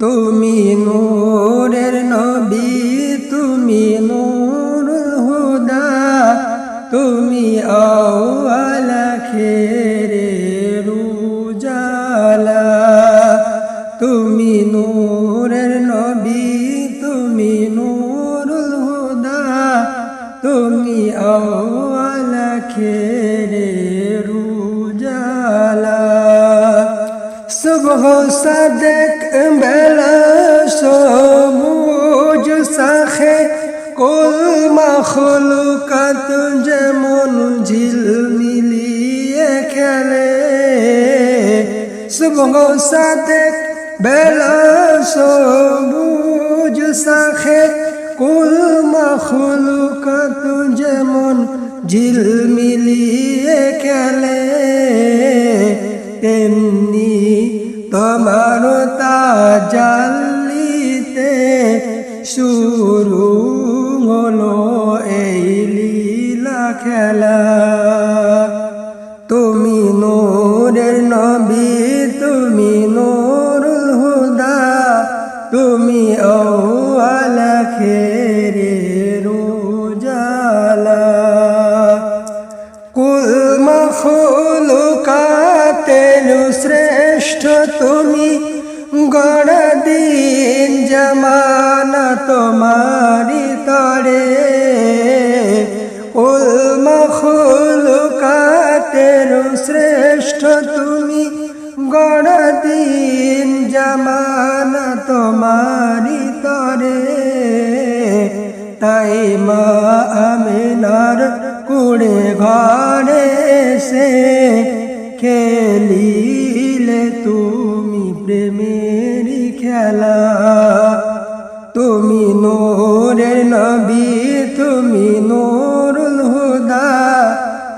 তুমি নূরের নবী, তুমি নূর হুদা, তুমি আওয়ালা খেরে রুজালা। তুমি নূরের নবী, তুমি নূরুল হুদা, তুমি আওয়ালা খেরে রুজালা। সুবহ সাদেক বেলা সবুজ সাখে কুল মখলুকাত যেমন ঝিল মিলিয়ে খেলে সুবহ সাদেক বেলা সবুজ সাখে কুল মখলুকাত যেমন ঝিল মিলিয়ে খেলে তোমার তাজাল্লিতে শুরু হলো এই লীলা খেলা। তুমি নূরের নবী, তুমি নূরুল হুদা, তুমি আওয়ালা খেরে রোজালা কুল মখলুকাতের জমানা তোমারি তরে কুল মখলুকাতের শ্রেষ্ঠ তুমি গড় দিন জমানা তোমারি তরে। তাই মা আমিনার কুড়ে ঘরে সে খেলিলে তুমি প্রেমের খেলা। তুমি নোরের নবী, তুমি নোরুল হুদা,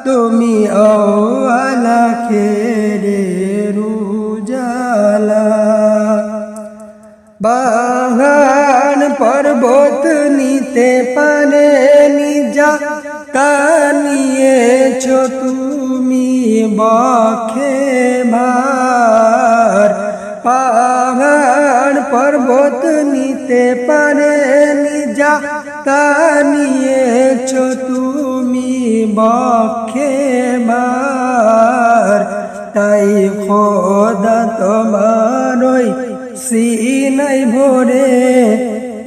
তুমি আওয়ালা খেরে রুজালা। বাগান পর্বত নিতে পারে নিজা কানিয়েছ তুমি বখে ভার। পাহাড় পর্বত নিতে পারে নিজা কানিয়েছ তুমি বখে ভার তাই খোদা তোমার ওই সিনাই ভরে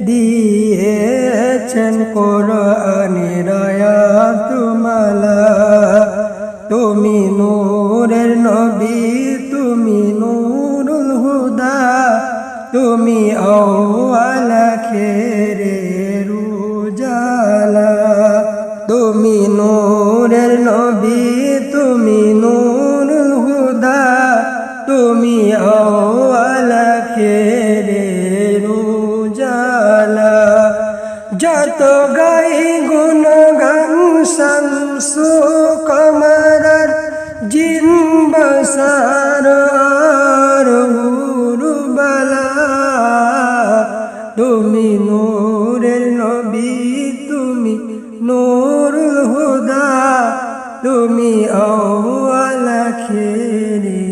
দিয়েছেন কোরআনের তুমালা তুমি আওয়ালা খেরে রুজালা। যত গাই গুণ গান শামসু কমরার জিন বসার আর হুরুবালা। তুমি নূরের নবী, তুমি নূরুল হুদা। তুমি আওয়ালা খেরে